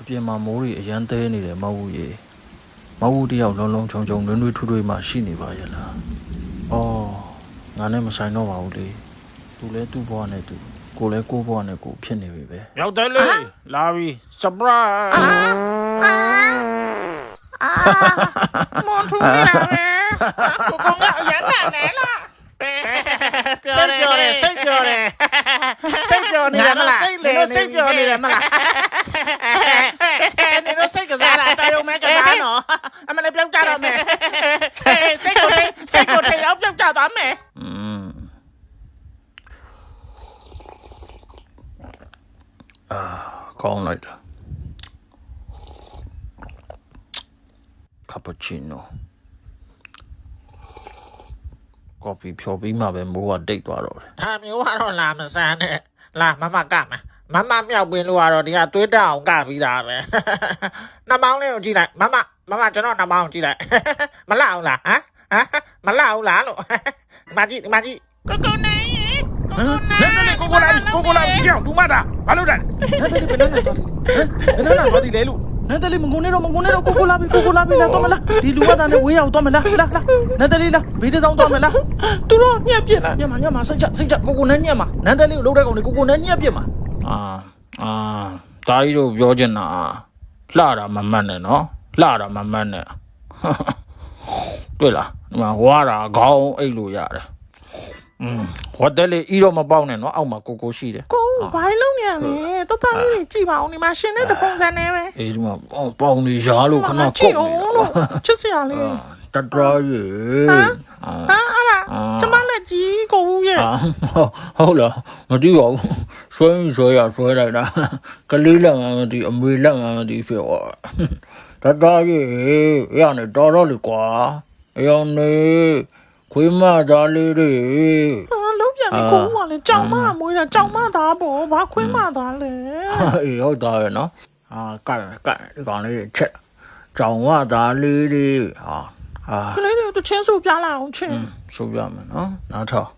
အပြင်မှာမိုးတွေအရန်သဲနေတယ်မဟုတ်ဘူးရေမဟုတ်ဘူးတယောက်လုံးလုံးချုံချုံနွေးနွေးထွေးထွေးမှရှိနေပါရဲ့လားအော်ငါနဲ့မဆိုင်တော့ပါဘူးလေသူလဲသူ့ဘဝနဲ့သူကိုလဲကိုယ့်ဘဝနဲ့ကိုယ်ဖြစ်နေပြီပဲမြောက်တယ်လေလာပြီ surprise မွန်ထူနေတာပဲကိုကောင်ကအရန်နာနေလားစိတ်ပြောတယ်စိတ်ပြောတယ်စိတ်ပြောနေတယ်မလားစိတ်လေစိတ်ပြောနေတယ်မလား နေတော့စိတ်ကစားတာတရုံမဲကစားနော်အမလည်းပြောက်ကြတော့မယ်စိတ်ကိုထိစိတ်ကိုထိအောင်ပြောက်ကြသွားမယ်อืมအာကောင်းလိုက်တာကာပချီနိုကော်ဖီဖြော်ပြီးမှပဲမိုးကတိတ်သွားတော့တယ်ဒါမျိုးကတော့လာမဆန်းနဲ့လာမမကမ မမမြောက်ပင်လို့ကတော့ဒီကသွေးတက်အောင်ကပြီးသားပဲနှမောင်းလေးကိုကြည့်လိုက်မမမမကျွန်တော်နှမောင်းကိုကြည့်လိုက်မလှအောင်လားဟမ်ဟမ်မလှအောင်လားလို့ဒီမကြည့်ဒီမကြည့်ကိုကိုနေကိုကိုနေနဲနဲကိုကိုလာပြီကိုကိုလာပြီကြောက်ဘူးမတာဘာလို့တာနန်းတလေးဘယ်နဲ့လဲတော့ဘယ်နဲ့လာတော့ဒီလေလို့နန်းတလေးမငုံနေတော့မငုံနေတော့ကိုကိုလာပြီကိုကိုလာပြီလာတော့မလားဒီလူကတန်းနဲ့ဝေးရအောင်တော့မလားလာလာနန်းတလေးလာဘေးတစ်စောင်းတော့မလားသူတို့ညက်ပြစ်လာညက်မှာညက်မှာစိတ်ချစိတ်ချကိုကိုနဲ့ညက်မှာနန်းတလေးကိုလှုပ်တဲ့ကောင်လေးကိုကိုနဲ့ညက်ပြစ်မှာ အာအာတာကြီးတို့ပြောချင်တာလှတာမမှတ်နဲ့နော်လှတာမမှတ်နဲ့တွေ့လားဒီမှာဝါတာခေါင်းအိတ်လို့ရတယ်อืมဟိုတယ်လေးဤတော့မပေါက်နဲ့နော်အောက်မှာကိုကိုရှိတယ်ကိုဘိုင်းလုံးနေရလေတော်တော်လေးကြည့်ပါအောင်ဒီမှာရှင်တဲ့တပုံစံနဲ့ပဲအေးဒီမှာပေါင်ပေါင်နေရှားလို့ခဏကုတ်ကြည့်နေအောင်တော့လို့ချစ်စရာလေးတတရာရေအာဟာအဲ့ဒါကျမလက်ကြီးကိုဦးရဲ့ဟုတ်လားမသိပါဘူး ဆွဲရင်ဆွဲရဆွဲလိုက်တာကလေးလက်မှမသိအမေလက်မှမသိဖြစ်သွားတတရာရေရနေတော်တော့လေကွာအယောင်နေခွေးမသားလေးတွေဟာလုံးပြန်ပြီကိုဦးကလည်းကြောင်မမွေးတာကြောင်မသားပေါ့ဘာခွင်းမသားလဲအေးဟုတ်သားရဲ့နော်အာကတ်ကတ်ဒီကောင်လေးချက်ကြောင်ဝသားလေးတွေဟာအာကလေးတွေတချင်းစုပြလာအောင်ချင်းဆိုပြမယ်နော်နားထောင်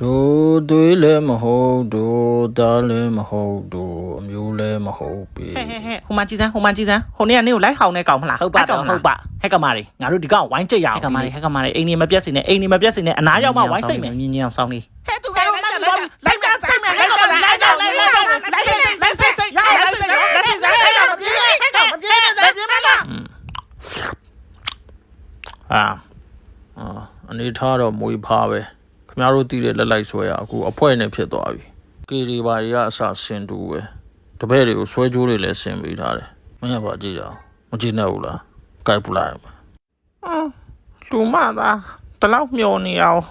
ဒိုသွေးလည်းမဟုတ်ဒိုသားလည်းမဟုတ်ဒိုအမျိုးလည်းမဟုတ်ပြီဟဲ့ဟဲ့ဟဲ့ဟိုမှာကြည်စမ်းဟိုမှာကြည်စမ်းဟိုနေ့ကနေကိုလိုက်ဟောင်းနေကောင်မလားဟုတ်ပါတော့ဟုတ်ပါဟက်ကမာရီငါတို့ဒီကောင်ဝိုင်းကြက်ရအောင်ဟဲ့ကမာရီဟဲ့ကမာရီအိမ်နေမပြတ်စီနဲ့အိမ်နေမပြတ်စီနဲ့အနာရောက်မှဝိုင်းစိတ်မယ်ညင်းညင်းအောင်ဆောင်းလေးဟဲ့သူကတော့မတ်လို့လိုက်ကြစိတ်မယ်လိုက်ကြလိုက်ကြလိုက်ကြလိုက်ကြလိုက်ကြလိုက်စိတ်စိတ်ရလိုက်စိတ်လိုက်စိတ်လိုက်ရမပြေးဟဲ့ကောင်မပြေးနဲ့ပြေးမလားအာအာအနေထားတော့မွေဖားပဲ ခင်ဗျားတို့တည်တဲ့လက်လိုက်ဆွဲရအခုအဖွဲနဲ့ဖြစ်သွားပြီကေဒီပါရီကအစဆင်တူပဲတပည့်တွေကိုဆွဲကြိုးတွေလည်းဆင်ပေးထားတယ်မင်းကပါကြည့်ကြအောင်မကြည့်နဲ့ဘူးလားကြိုက်ပလိုက်မှာလူမသားတလောက်မျောနေအောင်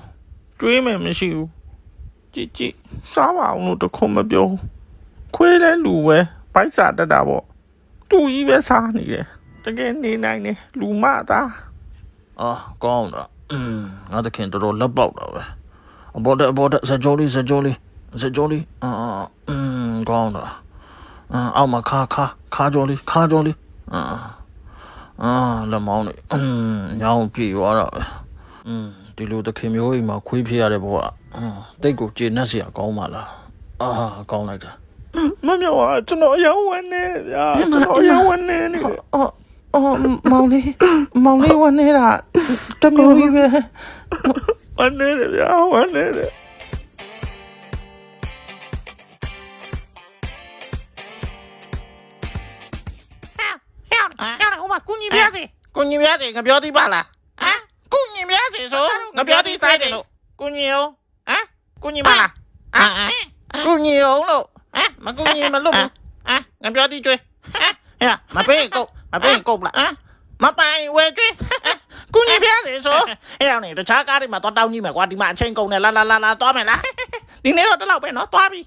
တွေးမယ်မရှိဘူးကြည့်ကြည့်စားပါအောင်လို့တခုမပြောခွေးလဲလူပဲဘိုက်စာတက်တာပေါ့သူကြီးပဲစားနေတယ်တကယ်နေနိုင်တယ်လူမသားအာကောင်းတာอืมငါတခင်တော်တော်လက်ပေါက်တာပဲ အပေါ်တက်အပေါ်တက်စကြောလေးစကြောလေးစကြောလေးအာအင်းကောင်းတော့အာအောက်မှာခါခါခါကြောလေးခါကြောလေးအာအာလက်မောင်းလေးအင်းညောင်းပြေသွားတော့အင်းဒီလိုတခင်မျိုးအိမ်မှာခွေးဖြစ်ရတဲ့ဘဝအင်းတိတ်ကိုကျေနပ်စရာကောင်းပါလားအာကောင်းလိုက်တာမမြောက်อ่ะကျွန်တော်ရောင်းဝန်းနေဗျာကျွန်တော်ရောင်းဝန်းနေနေအော်အော်မောင်လေးမောင်လေးဝန်းနေတာတမျိုးကြီးပဲ ဝန်းနေတယ်ဗျာဝန်းနေတယ်ဟဲ့ဟဲ့ဟိုမှာကုညီပြစေကိုညီပြစေငါပြောသေးပါလားဟမ်ကိုညီပြစေဆိုငါပြောသေးဆိုင်တယ်လို့ ကိုညီအောင်ဟမ်ကိုညီမလားအာကိုညီအောင်လို့ဟမ်မကိုညီမလို့ဘူးဟမ်ငါပြောသေးကျွေးဟဲ့မပေးကုတ်မပေးကုတ်လားဟမ်မပိုင်ဝဲကျွေးကိုညီပြစေဆိုဟဲ့နေတခြားကားတွေမှာတော့တောင်းကြီးမယ်ကွာဒီမှာအချိန်ကုန်တယ်လာလာလာလာသွားမယ်လားဒီနေ့တော့တလောက်ပဲနော်သွားပြီ